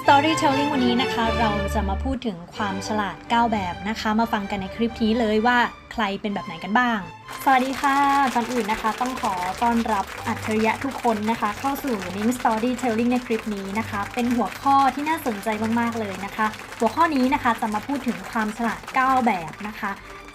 Storytelling วันนี้นะคะ เราจะมาพูดถึงความฉลาด 9 แบบนะคะ มาฟังกันในคลิปนี้เลยว่าใครเป็นแบบไหนกันบ้าง สวัสดีค่ะก่อนอื่นนะคะ ต้องขอต้อนรับอัจฉริยะทุกคนนะคะ เข้าสู่ Ning Storytelling ในคลิปนี้นะคะ เป็นหัวข้อที่น่าสนใจมากๆเลยนะคะ หัวข้อนี้นะคะจะมาพูดถึงความฉลาด 9 แบบนะคะ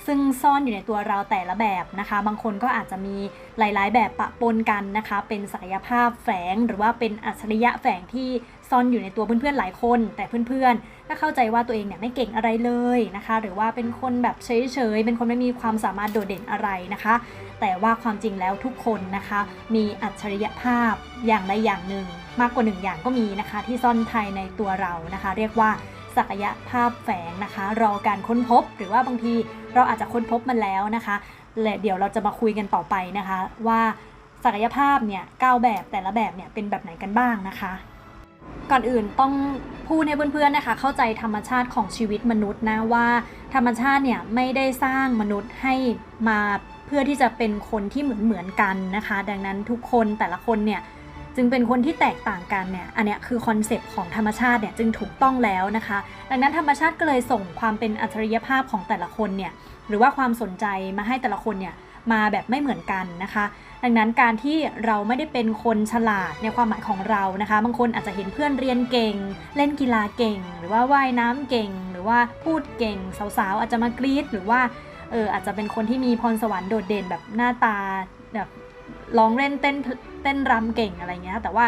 ซึ่งซ่อนอยู่ในตัวเราแต่ละแบบนะคะ บางคนก็อาจจะมีหลาย ๆ แบบปะปนกันนะคะ เป็นศักยภาพแฝงหรือว่าเป็นอัจฉริยะแฝงที่ ซ่อนอยู่ในตัวเพื่อนๆหลายคน แต่เพื่อนๆก็เข้าใจว่าตัวเองเนี่ยไม่เก่งอะไรเลยนะคะ หรือว่าเป็นคนแบบเฉยๆเป็นคนไม่มีความสามารถโดดเด่นอะไรนะคะ แต่ว่าความจริงแล้วทุกคนนะคะ มีอัจฉริยภาพอย่างใดอย่างหนึ่ง มากกว่าหนึ่งอย่างก็มีนะคะ ที่ซ่อนภายในตัวเรานะคะ เรียกว่าศักยภาพแฝงนะคะ รอการค้นพบหรือว่าบางทีเราอาจจะค้นพบมันแล้วนะคะและเดี๋ยวเราจะมาคุยกันต่อไปนะคะ ว่าศักยภาพเนี่ยเก้าแบบแต่ละแบบเนี่ยเป็นแบบไหนกันบ้างนะคะ ก่อนอื่นต้องพูดให้เพื่อนๆนะคะ เข้าใจธรรมชาติของชีวิตมนุษย์นะว่า ธรรมชาติเนี่ยไม่ได้สร้างมนุษย์ให้มาเพื่อที่จะเป็นคนที่เหมือนเหมือนๆกันนะคะ ดังนั้นทุกคนแต่ละคนเนี่ยจึงเป็นคนที่แตกต่างกันเนี่ย อันเนี้ยคือคอนเซปต์ของธรรมชาติเนี่ยจึงถูกต้องแล้วนะคะ ดังนั้นธรรมชาติก็เลยส่งความเป็นอัจฉริยภาพของแต่ละคนเนี่ยหรือว่าความสนใจมาให้แต่ละคนเนี่ยมาแบบไม่เหมือนกันนะคะ ดังนั้นการที่เราไม่ได้เป็นคนฉลาดในความหมายของเรานะคะ บางคนอาจจะเห็นเพื่อนเรียนเก่ง เล่นกีฬาเก่ง หรือว่าว่ายน้ำเก่ง หรือว่าพูดเก่ง สาวๆ อาจจะมากรี๊ดหรือว่าเอออาจจะเป็นคนที่มีพรสวรรค์โดดเด่นแบบหน้าตาแบบร้องเล่นเต้นเต้นรำเก่งอะไรเงี้ยแต่ว่า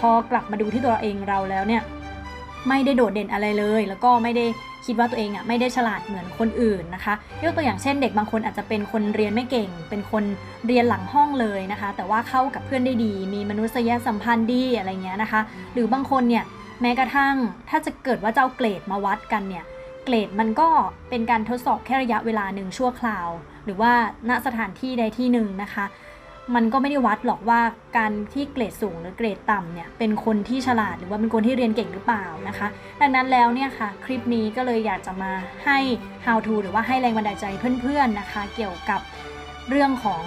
พอกลับมาดูที่ตัวเราเองเราแล้วเนี่ย ไม่ได้โดดเด่นอะไรเลย แล้วก็ไม่ได้คิดว่าตัวเองอะไม่ได้ฉลาดเหมือนคนอื่นนะคะยกตัวอย่างเช่นเด็กบางคนอาจจะเป็นคนเรียนไม่เก่ง เป็นคนเรียนหลังห้องเลยนะคะ แต่ว่าเข้ากับเพื่อนได้ดี มีมนุษยสัมพันธ์ดีอะไรเงี้ยนะคะ หรือบางคนเนี่ยแม้กระทั่งถ้าจะเกิดว่าเจ้าเกรดมาวัดกันเนี่ยเกรดมันก็เป็นการทดสอบแค่ระยะเวลาหนึ่งชั่วคราว หรือว่าณสถานที่ใดที่หนึ่งนะคะ มันก็ไม่ได้วัดหรอกว่าการที่เกรดสูงหรือเกรดต่ำเนี่ยเป็นคนที่ฉลาดหรือว่าเป็นคนที่เรียนเก่งหรือเปล่านะคะ ดังนั้นแล้วเนี่ยค่ะคลิปนี้ก็เลยอยากจะมาให้ how to หรือว่าให้แรงบันดาลใจเพื่อนๆนะคะ เกี่ยวกับเรื่องของ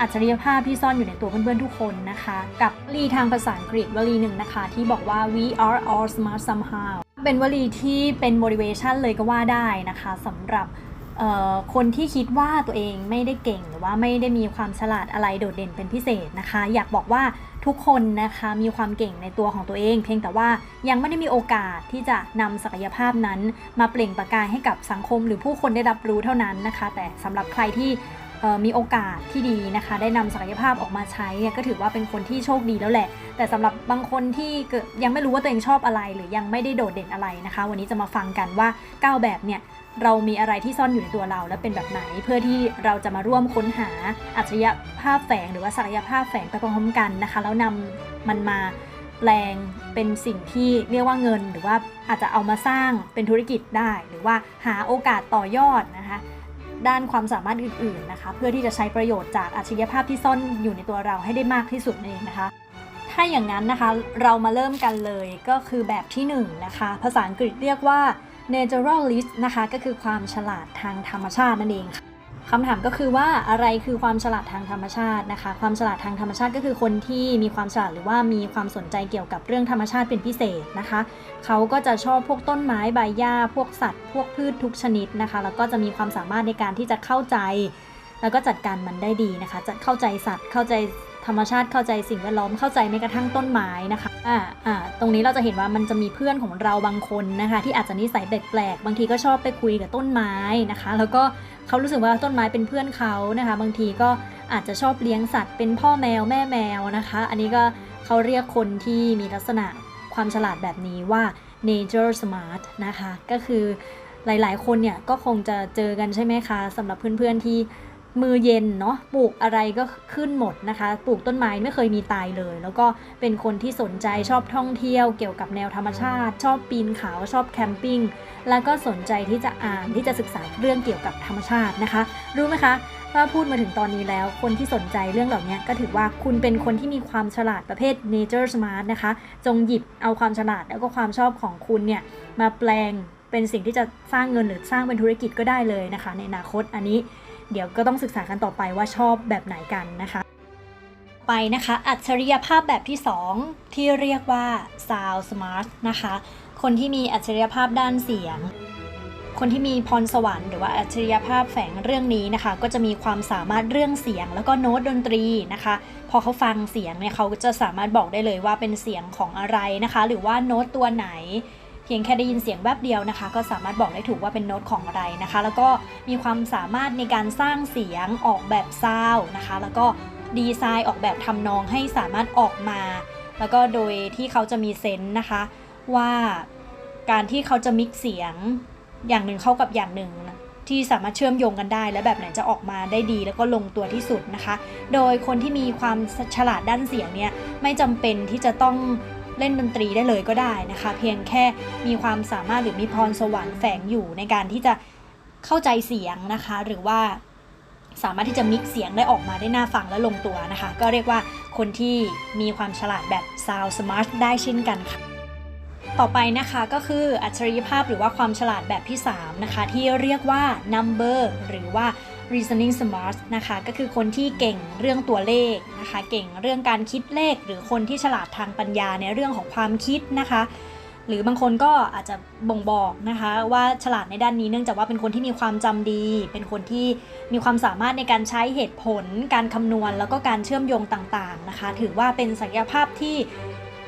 อัจฉริยภาพที่ซ่อนอยู่ในตัวเพื่อนๆทุกคนนะคะ กับวลีทางภาษาอังกฤษวลีหนึ่งนะคะ ที่บอกว่า we are all smart somehow เป็นวลีที่เป็น motivation เลยก็ว่าได้นะคะสำหรับ คนที่คิดว่าตัวเองไม่ได้เก่งหรือว่าไม่ได้มีความฉลาดอะไรโดดเด่นเป็นพิเศษนะคะ อยากบอกว่าทุกคนนะคะมีความเก่งในตัวของตัวเอง เพียงแต่ว่ายังไม่ได้มีโอกาสที่จะนำศักยภาพนั้น มาเปล่งประกายให้กับสังคมหรือผู้คนได้รับรู้เท่านั้นนะคะ แต่สำหรับใครที่มีโอกาสที่ดีนะคะ ได้นำศักยภาพออกมาใช้เนี่ยก็ถือว่าเป็นคนที่โชคดีแล้วแหละ แต่สำหรับบางคนที่ยังไม่รู้ว่าตัวเองชอบอะไร หรือยังไม่ได้โดดเด่นอะไรนะคะ วันนี้จะมาฟังกันว่า 9 แบบเนี่ย เรามีอะไรที่ซ่อนอยู่ในตัวเราและเป็นแบบไหน เพื่อที่เราจะมาร่วมค้นหาอัจฉริยภาพแฝงหรือว่าศักยภาพแฝงไปพร้อมๆกันนะคะ แล้วนำมันมาแปลงเป็นสิ่งที่เรียกว่าเงิน หรือว่าอาจจะเอามาสร้างเป็นธุรกิจได้ หรือว่าหาโอกาสต่อยอดนะคะด้านความสามารถอื่นๆนะคะ เพื่อที่จะใช้ประโยชน์จากอัจฉริยภาพที่ซ่อนอยู่ในตัวเราให้ได้มากที่สุดเองนะคะ ถ้าอย่างนั้นนะคะ เรามาเริ่มกันเลยก็คือแบบที่1นงนะคะ ภาษาอังกฤษเรียกว่า naturalist นะคะ ก็คือความฉลาดทางธรรมชาตินั่นเองค่ะคำถามก็คือว่าอะไรคือความฉลาดทางธรรมชาตินะคะ ความฉลาดทางธรรมชาติก็คือคนที่มีความฉลาดหรือว่ามีความสนใจเกี่ยวกับเรื่องธรรมชาติเป็นพิเศษนะคะ เขาก็จะชอบพวกต้นไม้ใบหญ้า พวกสัตว์ พวกพืชทุกชนิดนะคะ แล้วก็จะมีความสามารถในการที่จะเข้าใจ แล้วก็จัดการมันได้ดีนะคะจะเข้าใจสัตว์เข้าใจ ธรรมชาติเข้าใจสิ่งแวดล้อมเข้าใจแม้กระทั่งต้นไม้นะคะอ่าอ่าตรงนี้เราจะเห็นว่ามันจะมีเพื่อนของเราบางคนนะคะ ที่อาจจะนิสัยแปลกๆบางทีก็ชอบไปคุยกับต้นไม้นะคะ แล้วก็เขารู้สึกว่าต้นไม้เป็นเพื่อนเขานะคะ บางทีก็อาจจะชอบเลี้ยงสัตว์เป็นพ่อแมวแม่แมวนะคะ อันนี้ก็เขาเรียกคนที่มีลักษณะความฉลาดแบบนี้ว่า nature smart นะคะ ก็คือหลายๆ คนเนี่ยก็คงจะเจอกันใช่ไหมคะสำหรับเพื่อนๆที่ มือเย็นเนาะปลูกอะไรก็ขึ้นหมดนะคะ ปลูกต้นไม้ไม่เคยมีตายเลย แล้วก็เป็นคนที่สนใจชอบท่องเที่ยวเกี่ยวกับแนวธรรมชาติ ชอบปีนเขาชอบแคมปิ้งแล้วก็สนใจที่จะอ่านที่จะศึกษาเรื่องเกี่ยวกับธรรมชาตินะคะ รู้ไหมคะว่าพูดมาถึงตอนนี้แล้ว คนที่สนใจเรื่องเหล่านี้ก็ถือว่าคุณเป็นคนที่มีความฉลาดประเภท nature smart นะคะ จงหยิบเอาความฉลาดแล้วก็ความชอบของคุณเนี่ยมาแปลงเป็นสิ่งที่จะสร้างเงินหรือสร้างเป็นธุรกิจก็ได้เลยนะคะ ในอนาคตอันนี้ เดี๋ยวก็ต้องศึกษากันต่อไปว่าชอบแบบไหนกันนะคะไปนะคะ อัจฉริยภาพแบบที่ 2 ที่เรียกว่า Sound Smart นะคะ คนที่มีอัจฉริยภาพด้านเสียง คนที่มีพรสวรรค์หรือว่าอัจฉริยภาพแฝงเรื่องนี้นะคะ ก็จะมีความสามารถเรื่องเสียง แล้วก็โน้ตดนตรีนะคะ พอเขาฟังเสียงเนี่ยเขาจะสามารถบอกได้เลยว่าเป็นเสียงของอะไรนะคะ หรือว่าโน้ตตัวไหน เพียงแค่ได้ยินเสียงแวบเดียวนะคะ ก็สามารถบอกได้ถูกว่าเป็นโน้ตของอะไรนะคะ แล้วก็มีความสามารถในการสร้างเสียงออกแบบซาวด์นะคะ แล้วก็ดีไซน์ออกแบบทำนองให้สามารถออกมา แล้วก็โดยที่เขาจะมีเซนส์นะคะ ว่าการที่เขาจะมิกซ์เสียงอย่างหนึ่งเข้ากับอย่างหนึ่งที่สามารถเชื่อมโยงกันได้ และแบบไหนจะออกมาได้ดีแล้วก็ลงตัวที่สุดนะคะ โดยคนที่มีความฉลาดด้านเสียงเนี่ยไม่จำเป็นที่จะต้อง เล่นดนตรีได้เลยก็ได้นะคะ เพียงแค่มีความสามารถหรือมีพรสวรรค์แฝงอยู่ในการที่จะเข้าใจเสียงนะคะ หรือว่าสามารถที่จะมิกซ์เสียงได้ออกมาได้น่าฟังและลงตัวนะคะ ก็เรียกว่าคนที่มีความฉลาดแบบ Sound Smart ได้เช่นกันค่ะ ต่อไปนะคะก็คืออัจฉริยภาพหรือว่าความฉลาดแบบที่ 3 นะคะ ที่เรียกว่า number หรือว่า reasoning smart นะคะก็คือคนที่เก่งเรื่องตัวเลขนะคะเก่งเรื่องการคิดเลข หรือคนที่ฉลาดทางปัญญาในเรื่องของความคิดนะคะหรือบางคนก็อาจจะบ่งบอกนะคะว่าฉลาดในด้านนี้เนื่องจากว่าเป็นคนที่มีความจำดี เป็นคนที่มีความสามารถในการใช้เหตุผล การคำนวณ แล้วก็การเชื่อมโยงต่างๆนะคะ ถือว่าเป็นศักยภาพที่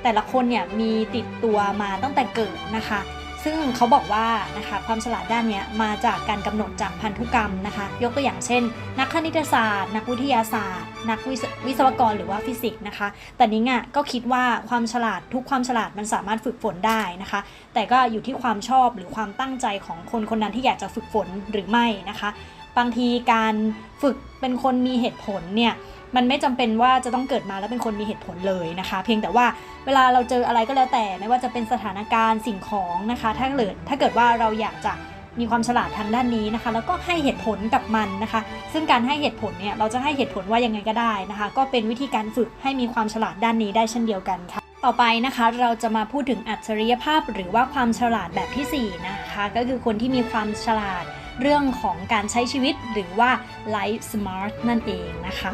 แต่ละคนเนี่ยมีติดตัวมาตั้งแต่เกิดนะคะ ซึ่งเขาบอกว่านะคะความฉลาดด้านนี้มาจากการกำหนดจากพันธุกรรมนะคะ ยกตัวอย่างเช่น นักคณิตศาสตร์ นักวิทยาศาสตร์ นักวิศวิศวกรหรือว่าฟิสิกส์นะคะ แต่นิ้งอะก็คิดว่าความฉลาดทุกความฉลาดมันสามารถฝึกฝนได้นะคะ แต่ก็อยู่ที่ความชอบหรือความตั้งใจของคนคนนั้นที่อยากจะฝึกฝนหรือไม่นะคะ บางทีการฝึกเป็นคนมีเหตุผลเนี่ย มันไม่จำเป็นว่าจะต้องเกิดมาแล้วเป็นคนมีเหตุผลเลยนะคะ เพียงแต่ว่าเวลาเราเจออะไรก็แล้วแต่ไม่ว่าจะเป็นสถานการณ์สิ่งของนะคะ ถ้าเกิดถ้าเกิดว่าเราอยากจะมีความฉลาดทางด้านนี้นะคะ แล้วก็ให้เหตุผลกับมันนะคะ ซึ่งการให้เหตุผลเนี่ยเราจะให้เหตุผลว่ายังไงก็ได้นะคะ ก็เป็นวิธีการฝึกให้มีความฉลาดด้านนี้ได้เช่นเดียวกันค่ะ ต่อไปนะคะเราจะมาพูดถึงอัจฉริยภาพ หรือว่าความฉลาดแบบที่ 4 นะคะ ก็คือคนที่มีความฉลาดเรื่องของการใช้ชีวิตหรือว่า life smart นั่นเองนะคะ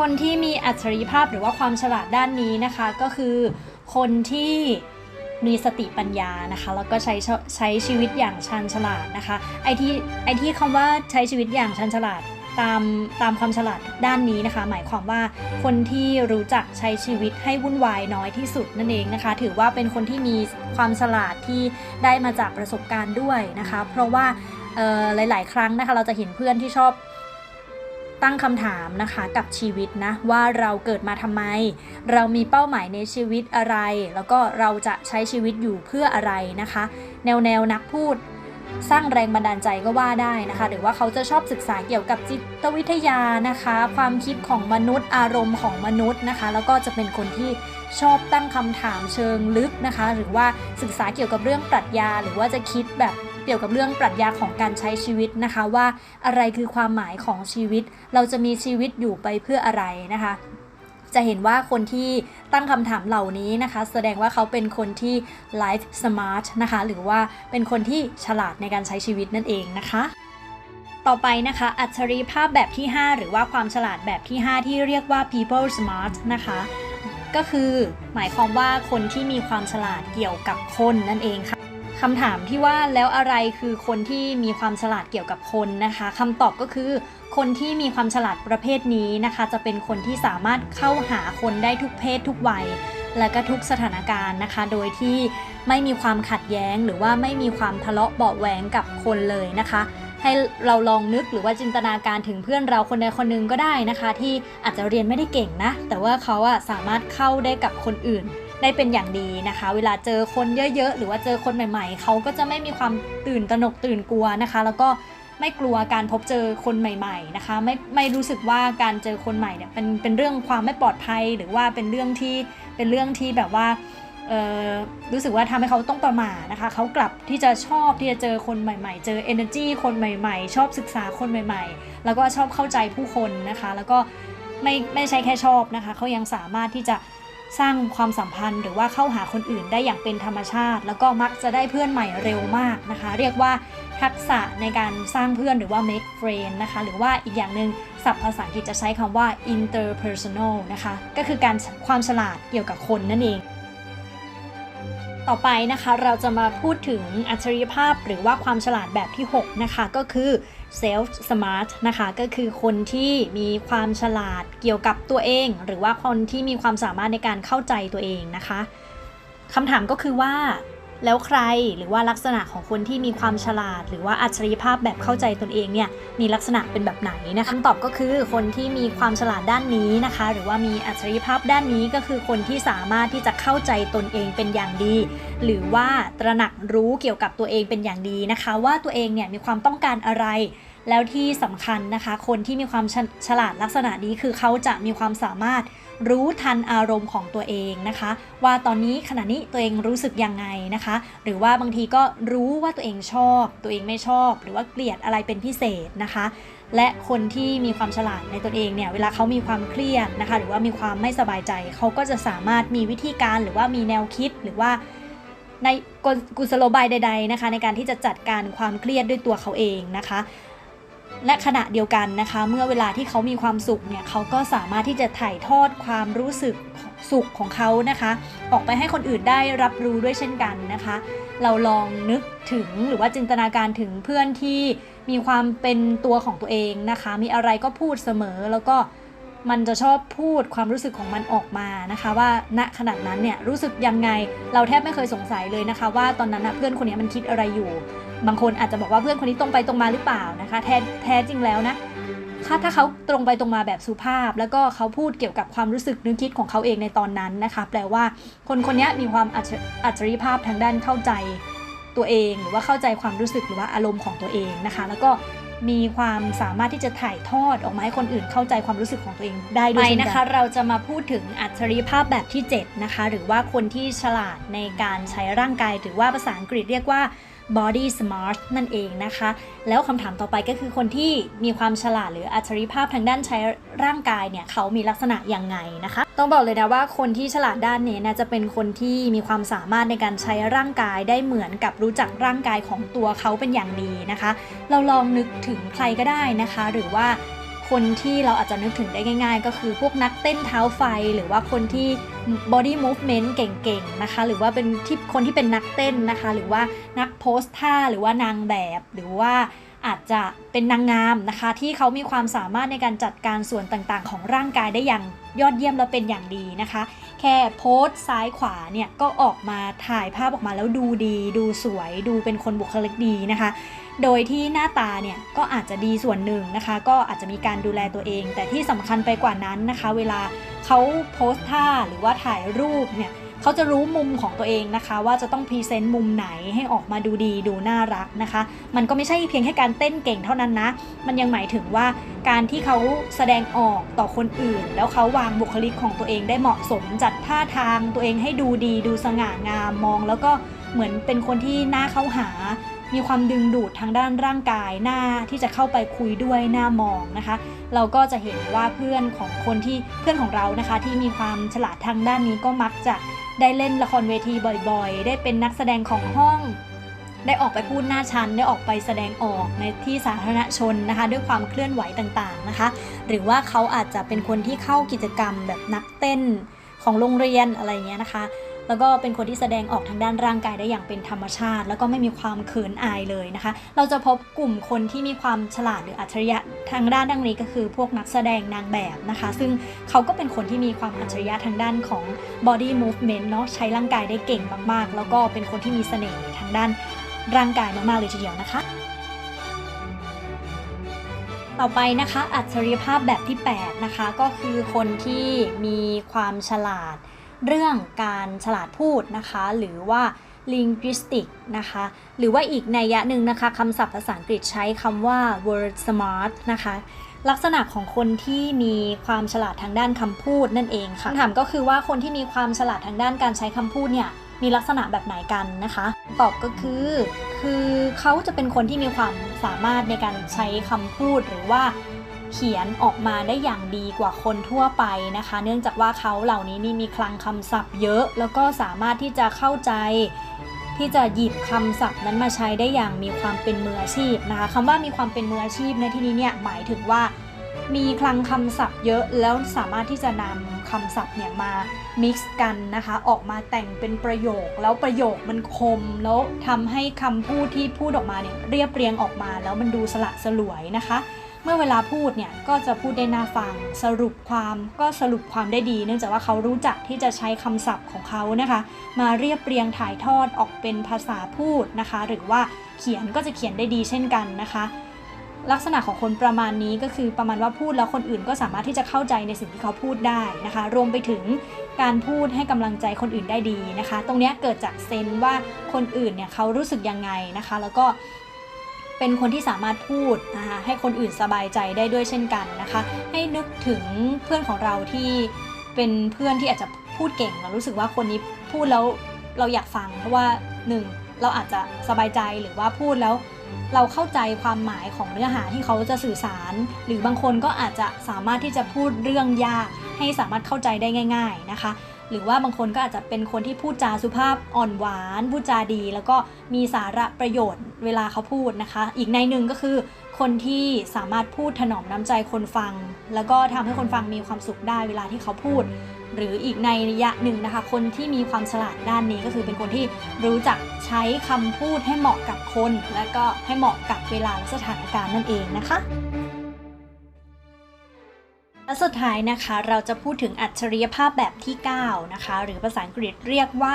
คนที่มีอัจฉริภาพหรือว่าความฉลาดด้านนี้นะคะก็คือคนที่มีสติปัญญานะคะแล้วก็ใช้ใช้ชีวิตอย่างชันฉลาดนะคะไอที่ไอที่คำว่าใช้ชีวิตอย่างชันฉลาดตามตามความฉลาดด้านนี้นะคะ หมายความว่าคนที่รู้จักใช้ชีวิตให้วุ่นวายน้อยที่สุดนั่นเองนะคะ ถือว่าเป็นคนที่มีความฉลาดที่ได้มาจากประสบการณ์ด้วยนะคะ เพราะว่าหลาย ๆ ครั้งนะคะเราจะเห็นเพื่อนที่ชอบ ตั้งคำถามนะคะกับชีวิตนะว่าเราเกิดมาทำไม เรามีเป้าหมายในชีวิตอะไร แล้วก็เราจะใช้ชีวิตอยู่เพื่ออะไรนะคะ แนวแนวนักพูดสร้างแรงบันดาลใจก็ว่าได้นะคะ หรือว่าเขาจะชอบศึกษาเกี่ยวกับจิตวิทยานะคะ ความคิดของมนุษย์อารมณ์ของมนุษย์นะคะ แล้วก็จะเป็นคนที่ชอบตั้งคำถามเชิงลึกนะคะ หรือว่าศึกษาเกี่ยวกับเรื่องปรัชญา หรือว่าจะคิดแบบ เกี่ยวกับเรื่องปรัชญาของการใช้ชีวิตนะคะว่าอะไรคือความหมายของชีวิต เราจะมีชีวิตอยู่ไปเพื่ออะไรนะคะจะเห็นว่าคนที่ตั้งคำถามเหล่านี้นะคะ แสดงว่าเขาเป็นคนที่ life smart นะคะ หรือว่าเป็นคนที่ฉลาดในการใช้ชีวิตนั่นเองนะคะ ต่อไปนะคะ อัจฉริภาพแบบที่ 5 หรือว่าความฉลาดแบบที่ 5 ที่เรียกว่า people smart นะคะ ก็คือหมายความว่าคนที่มีความฉลาดเกี่ยวกับคนนั่นเองค่ะ คำถามที่ว่าแล้วอะไรคือคนที่มีความฉลาดเกี่ยวกับคนนะคะคำตอบก็คือคนที่มีความฉลาดประเภทนี้นะคะ จะเป็นคนที่สามารถเข้าหาคนได้ทุกเพศทุกวัย และก็ทุกสถานการณ์นะคะ โดยที่ไม่มีความขัดแย้ง หรือว่าไม่มีความทะเลาะเบาแหวงกับคนเลยนะคะ ให้เราลองนึกหรือว่าจินตนาการถึงเพื่อนเราคนใดคนหนึ่งก็ได้นะคะ ที่อาจจะเรียนไม่ได้เก่งนะ แต่ว่าเขาอะสามารถเข้าได้กับคนอื่น ได้เป็นอย่างดีนะคะ เวลาเจอคนเยอะๆ หรือว่าเจอคนใหม่ ๆ เขาก็จะไม่มีความตื่นตระหนกตื่นกลัวนะคะ แล้วก็ไม่กลัวการพบเจอคนใหม่ ๆนะคะ ไม่ไม่รู้สึกว่าการเจอคนใหม่เนี่ยเป็นเป็นเรื่องความไม่ปลอดภัย หรือว่าเป็นเรื่องที่เป็นเรื่องที่แบบว่ารู้สึกว่าทำให้เขาต้องประหม่านะคะ เขากลับที่จะชอบที่จะเจอคนใหม่ๆ เจอ energy คนใหม่ๆ ชอบศึกษาคนใหม่ๆ แล้วก็ชอบเข้าใจผู้คนนะคะ แล้วก็ไม่ไม่ใช่แค่ชอบนะคะ เขายังสามารถที่จะ สร้างความสัมพันธ์หรือว่าเข้าหาคนอื่นได้อย่างเป็นธรรมชาติ แล้วก็มักจะได้เพื่อนใหม่เร็วมากนะคะ เรียกว่าทักษะในการสร้างเพื่อนหรือว่า make friend นะคะ หรือว่าอีกอย่างหนึ่งศัพท์ภาษาอังกฤษจะใช้คำว่า interpersonal นะคะ ก็คือการความฉลาดเกี่ยวกับคนนั่นเอง ต่อไปนะคะเราจะมาพูดถึงอัจฉริยภาพหรือว่าความฉลาดแบบที่ 6 นะคะ ก็คือ self smart นะคะ ก็คือคนที่มีความฉลาดเกี่ยวกับตัวเอง หรือว่าคนที่มีความสามารถในการเข้าใจตัวเองนะคะคำถามก็คือว่า แล้วใครหรือว่าลักษณะของคนที่มีความฉลาด หรือว่าอัจฉริยภาพแบบเข้าใจตนเองเนี่ยมีลักษณะเป็นแบบไหนนะคะคำตอบก็คือคนที่มีความฉลาดด้านนี้นะคะ หรือว่ามีอัจฉริยภาพด้านนี้ก็คือคนที่สามารถที่จะเข้าใจตนเองเป็นอย่างดี หรือว่าตระหนักรู้เกี่ยวกับตัวเองเป็นอย่างดีนะคะ ว่าตัวเองเนี่ยมีความต้องการอะไร แล้วที่สำคัญนะคะ คนที่มีความฉฉลาดลักษณะนี้คือเขาจะมีความสามารถรู้ทันอารมณ์ของตัวเองนะคะ ว่าตอนนี้ขณะนี้ตัวเองรู้สึกยังไงนะคะ หรือว่าบางทีก็รู้ว่าตัวเองชอบ ตัวเองไม่ชอบ หรือว่าเกลียดอะไรเป็นพิเศษนะคะ และคนที่มีความฉลาดในตนเองเนี่ยเวลาเขามีความเครียดนะคะ หรือว่ามีความไม่สบายใจ เขาก็จะสามารถมีวิธีการหรือว่ามีแนวคิดหรือว่าในกลกุศโลบายใด ๆนะคะ ในการที่จะจัดการความเครียดด้วยตัวเขาเองนะคะ และขณะเดียวกันนะคะ เมื่อเวลาที่เขามีความสุขเนี่ยเขาก็สามารถที่จะถ่ายทอดความรู้สึกสุขของเขานะคะ ออกไปให้คนอื่นได้รับรู้ด้วยเช่นกันนะคะ เราลองนึกถึงหรือว่าจินตนาการถึงเพื่อนที่มีความเป็นตัวของตัวเองนะคะ มีอะไรก็พูดเสมอแล้วก็มันจะชอบพูดความรู้สึกของมันออกมานะคะ ว่าณขณะนั้นเนี่ยรู้สึกยังไงเราแทบไม่เคยสงสัยเลยนะคะ ว่าตอนนั้นนะเพื่อนคนนี้มันคิดอะไรอยู่ บางคนอาจจะบอกว่าเพื่อนคนนี้ตรงไปตรงมาหรือเปล่านะคะ แท้แท้จริงแล้วนะถ้าถ้าเขาตรงไปตรงมาแบบสุภาพ แล้วก็เขาพูดเกี่ยวกับความรู้สึกนึกคิดของเขาเองในตอนนั้นนะคะ แปลว่าคนคนนี้มีความอัจฉริภาพทางด้านเข้าใจตัวเอง หรือว่าเข้าใจความรู้สึกหรือว่าอารมณ์ของตัวเองนะคะ แล้วก็มีความสามารถที่จะถ่ายทอดออกมาให้คนอื่นเข้าใจความรู้สึกของตัวเองได้ด้วยเช่นกันนะคะ เราจะมาพูดถึงอัจฉริภาพแบบที่ 7 นะคะ หรือว่าคนที่ฉลาดในการใช้ร่างกาย หรือว่าภาษาอังกฤษเรียกว่า body smart นั่นเองนะคะ แล้วคำถามต่อไปก็คือคนที่มีความฉลาดหรืออัจฉริภาพทางด้านใช้ร่างกายเนี่ย เขามีลักษณะยังไงนะคะ ต้องบอกเลยนะว่าคนที่ฉลาดด้านนี้นะจะเป็นคนที่มีความสามารถในการใช้ร่างกายได้เหมือนกับรู้จักร่างกายของตัวเขาเป็นอย่างดีนะคะ เราลองนึกถึงใครก็ได้นะคะ หรือว่า คนที่เราอาจจะนึกถึงได้ง่าย ๆ ก็คือพวกนักเต้นเท้าไฟ หรือว่าคนที่ body movement เก่งๆนะคะ หรือว่าเป็นที่คนที่เป็นนักเต้นนะคะ หรือว่านักโพสท่าหรือว่านางแบบ หรือว่าอาจจะเป็นนางงามนะคะ ที่เขามีความสามารถในการจัดการส่วนต่างๆ ของร่างกายได้อย่างยอดเยี่ยมและเป็นอย่างดีนะคะ แค่โพสซ้ายขวาเนี่ยก็ออกมาถ่ายภาพออกมาแล้วดูดี ดูสวย ดูเป็นคนบุคลิกดีนะคะ โดยที่หน้าตาเนี่ยก็อาจจะดีส่วนหนึ่งนะคะ ก็อาจจะมีการดูแลตัวเอง แต่ที่สำคัญไปกว่านั้นนะคะ เวลาเขาโพสท่าหรือว่าถ่ายรูปเนี่ยเขาจะรู้มุมของตัวเองนะคะ ว่าจะต้องพรีเซนต์มุมไหนให้ออกมาดูดีดูน่ารักนะคะ มันก็ไม่ใช่เพียงแค่การเต้นเก่งเท่านั้นนะ มันยังหมายถึงว่าการที่เขาแสดงออกต่อคนอื่น แล้วเขาวางบุคลิกของตัวเองได้เหมาะสมจัดท่าทางตัวเองให้ดูดีดูสง่างามมอง แล้วก็เหมือนเป็นคนที่น่าเข้าหา มีความดึงดูดทางด้านร่างกายหน้าที่จะเข้าไปคุยด้วยหน้ามองนะคะ เราก็จะเห็นว่าเพื่อนของคนที่เพื่อนของเรานะคะ ที่มีความฉลาดทางด้านนี้ก็มักจะได้เล่นละครเวทีบ่อยๆ ได้เป็นนักแสดงของห้อง ได้ออกไปพูดหน้าชั้น ได้ออกไปแสดงออกในที่สาธารณชนนะคะ ด้วยความเคลื่อนไหวต่างๆนะคะ หรือว่าเขาอาจจะเป็นคนที่เข้ากิจกรรมแบบนักเต้นของโรงเรียนอะไรเงี้ยนะคะ แล้วก็เป็นคนที่แสดงออกทางด้านร่างกายได้อย่างเป็นธรรมชาติ แล้วก็ไม่มีความเขินอายเลยนะคะ เราจะพบกลุ่มคนที่มีความฉลาดหรืออัจฉริยะทางด้านดังนี้ก็คือพวกนักแสดงนางแบบนะคะ ซึ่งเขาก็เป็นคนที่มีความอัจฉริยะทางด้านของ body movement เนาะใช้ร่างกายได้เก่งมากๆ แล้วก็เป็นคนที่มีเสน่ห์ทางด้านร่างกายมากๆเลยทีเดียวนะคะต่อไปนะคะอัจฉริยภาพแบบที่ 8 นะคะ ก็คือคนที่มีความฉลาด เรื่องการฉลาดพูดนะคะ หรือว่า linguistic นะคะ หรือว่าอีกในยะหนึ่งนะคะคำศัพท์ภาษาอังกฤษใช้คำว่า word smart นะคะ ลักษณะของคนที่มีความฉลาดทางด้านคำพูดนั่นเองค่ะคำถามก็คือว่าคนที่มีความฉลาดทางด้านการใช้คำพูดเนี่ยมีลักษณะแบบไหนกันนะคะ ตอบก็คือ คือเขาจะเป็นคนที่มีความสามารถในการใช้คำพูดหรือว่า เขียนออกมาได้อย่างดีกว่าคนทั่วไปนะคะ เนื่องจากว่าเขาเหล่านี้นี่มีคลังคำศัพท์เยอะ แล้วก็สามารถที่จะเข้าใจ ที่จะหยิบคำศัพท์นั้นมาใช้ได้อย่างมีความเป็นมืออาชีพนะคะคำว่ามีความเป็นมืออาชีพในที่นี้เนี่ยหมายถึงว่ามีคลังคำศัพท์เยอะแล้วสามารถที่จะนำคำศัพท์เนี่ยมา mix กันนะคะ ออกมาแต่งเป็นประโยค แล้วประโยคมันคม แล้วทำให้คำพูดที่พูดออกมาเนี่ยเรียบเรียงออกมา แล้วมันดูสละสลวยนะคะ เมื่อเวลาพูดเนี่ยก็จะพูดได้น่าฟัง สรุปความก็สรุปความได้ดี เนื่องจากว่าเขารู้จักที่จะใช้คำศัพท์ของเขานะคะ มาเรียบเรียงถ่ายทอดออกเป็นภาษาพูดนะคะ หรือว่าเขียนก็จะเขียนได้ดีเช่นกันนะคะ ลักษณะของคนประมาณนี้ก็คือประมาณว่าพูดแล้วคนอื่นก็สามารถที่จะเข้าใจในสิ่งที่เขาพูดได้นะคะ รวมไปถึงการพูดให้กำลังใจคนอื่นได้ดีนะคะ ตรงนี้เกิดจากเซนว่าคนอื่นเนี่ยเขารู้สึกยังไงนะคะ แล้วก็ เป็นคนที่สามารถพูดนะคะให้คนอื่นสบายใจได้ด้วยเช่นกันนะคะ ให้นึกถึงเพื่อนของเราที่เป็นเพื่อนที่อาจจะพูดเก่งเรารู้สึกว่าคนนี้พูดแล้วเราอยากฟัง เพราะว่าหนึ่งเราอาจจะสบายใจหรือว่าพูดแล้ว เราเข้าใจความหมายของเนื้อหาที่เขาจะสื่อสาร หรือบางคนก็อาจจะสามารถที่จะพูดเรื่องยากให้สามารถเข้าใจได้ง่าย ๆนะคะ หรือว่าบางคนก็อาจจะเป็นคนที่พูดจาสุภาพอ่อนหวานพูดจาดี แล้วก็มีสาระประโยชน์เวลาเขาพูดนะคะ อีกในหนึ่งก็คือ คนที่สามารถพูดถนอมน้ำใจคนฟัง แล้วก็ทำให้คนฟังมีความสุขได้เวลาที่เขาพูด หรืออีกในระยะหนึ่งนะคะ คนที่มีความฉลาดด้านนี้ก็คือเป็นคนที่รู้จักใช้คำพูดให้เหมาะกับคน และก็ให้เหมาะกับเวลาและสถานการณ์นั่นเองนะคะ และสุดท้ายนะคะเราจะพูดถึงอัจฉริยภาพแบบที่ 9 นะคะ หรือภาษาอังกฤษเรียกว่า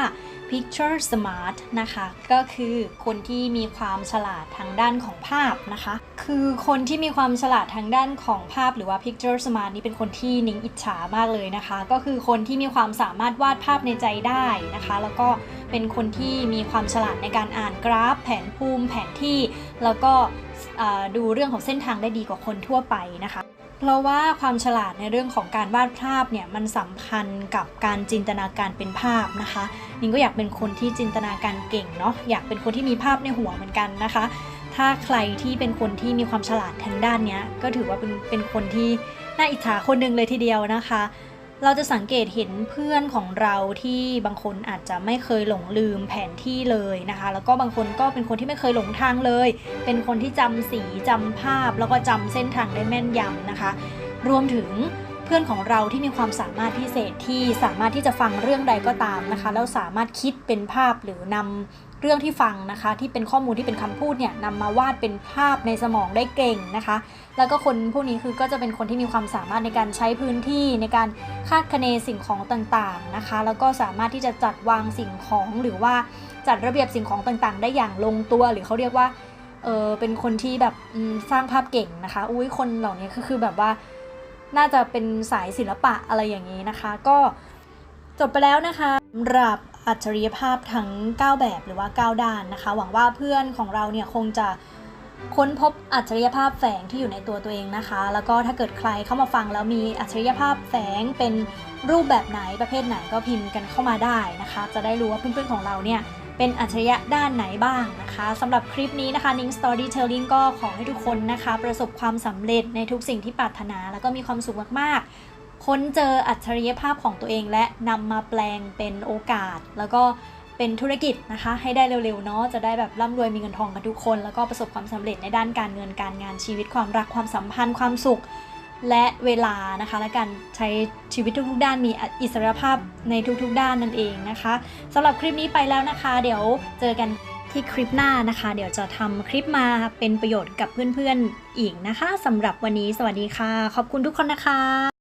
picture smart นะคะ ก็คือคนที่มีความฉลาดทางด้านของภาพนะคะ คือคนที่มีความฉลาดทางด้านของภาพหรือว่า picture smart นี่เป็นคนที่นิ้งอิจฉามากเลยนะคะ ก็คือคนที่มีความสามารถวาดภาพในใจได้นะคะ แล้วก็เป็นคนที่มีความฉลาดในการอ่านกราฟ แผนภูมิแผนที่ แล้วก็ดูเรื่องของเส้นทางได้ดีกว่าคนทั่วไปนะคะ เพราะว่าความฉลาดในเรื่องของการวาดภาพเนี่ยมันสัมพันธ์กับการจินตนาการเป็นภาพนะคะนิงก็อยากเป็นคนที่จินตนาการเก่งเนาะอยากเป็นคนที่มีภาพในหัวเหมือนกันนะคะ ถ้าใครที่เป็นคนที่มีความฉลาดทางด้านเนี้ยก็ถือว่าเป็นเป็นคนที่น่าอิจฉาคนหนึ่งเลยทีเดียวนะคะ เราจะสังเกตเห็นเพื่อนของเราที่บางคนอาจจะไม่เคยหลงลืมแผนที่เลยนะคะ แล้วก็บางคนก็เป็นคนที่ไม่เคยหลงทางเลย เป็นคนที่จำสีจำภาพ แล้วก็จำเส้นทางได้แม่นยำนะคะ รวมถึงเพื่อนของเราที่มีความสามารถพิเศษที่สามารถที่จะฟังเรื่องใดก็ตามนะคะ แล้วสามารถคิดเป็นภาพหรือนำ เรื่องที่ฟังนะคะ ที่เป็นข้อมูลที่เป็นคำพูดเนี่ยนำมาวาดเป็นภาพในสมองได้เก่งนะคะ แล้วก็คนพวกนี้คือก็จะเป็นคนที่มีความสามารถในการใช้พื้นที่ในการคาดคะเนสิ่งของต่างๆนะคะ แล้วก็สามารถที่จะจัดวางสิ่งของหรือว่าจัดระเบียบสิ่งของต่างๆ ได้อย่างลงตัวหรือเขาเรียกว่าเออเป็นคนที่แบบสร้างภาพเก่งนะคะ อุ้ยคนเหล่านี้ก็คือแบบว่าน่าจะเป็นสายศิลปะอะไรอย่างนี้นะคะ ก็จบไปแล้วนะคะสำหรับ อัจฉริยภาพทั้ง 9 แบบหรือว่า 9 ด้านนะคะ หวังว่าเพื่อนของเราเนี่ยคงจะค้นพบอัจฉริยภาพแฝงที่อยู่ในตัวตัวเองนะคะ แล้วก็ถ้าเกิดใครเข้ามาฟังแล้วมีอัจฉริยภาพแฝงเป็นรูปแบบไหนประเภทไหนก็พิมพ์กันเข้ามาได้นะคะ จะได้รู้ว่าเพื่อนๆของเราเนี่ยเป็นอัจฉริยะด้านไหนบ้างนะคะสำหรับคลิปนี้นะคะ Ning Storytelling ก็ขอให้ทุกคนนะคะ ประสบความสำเร็จในทุกสิ่งที่ปรารถนา แล้วก็มีความสุขมากๆ ค้นเจออัจฉริยภาพของตัวเอง และนำมาแปลงเป็นโอกาส แล้วก็เป็นธุรกิจนะคะ ให้ได้เร็วๆเนาะจะได้แบบร่ำรวยมีเงินทองกันทุกคน แล้วก็ประสบความสำเร็จในด้านการเงินการงานชีวิตความรักความสัมพันธ์ความสุข และเวลานะคะ และการใช้ชีวิตทุกๆด้านมีอิสรภาพในทุกๆ ด้านนั่นเองนะคะสำหรับคลิปนี้ไปแล้วนะคะ เดี๋ยวเจอกันที่คลิปหน้านะคะ เดี๋ยวจะทำคลิปมาเป็นประโยชน์กับเพื่อนๆอีกนะคะสำหรับวันนี้สวัสดีค่ะ ขอบคุณทุกคนนะคะ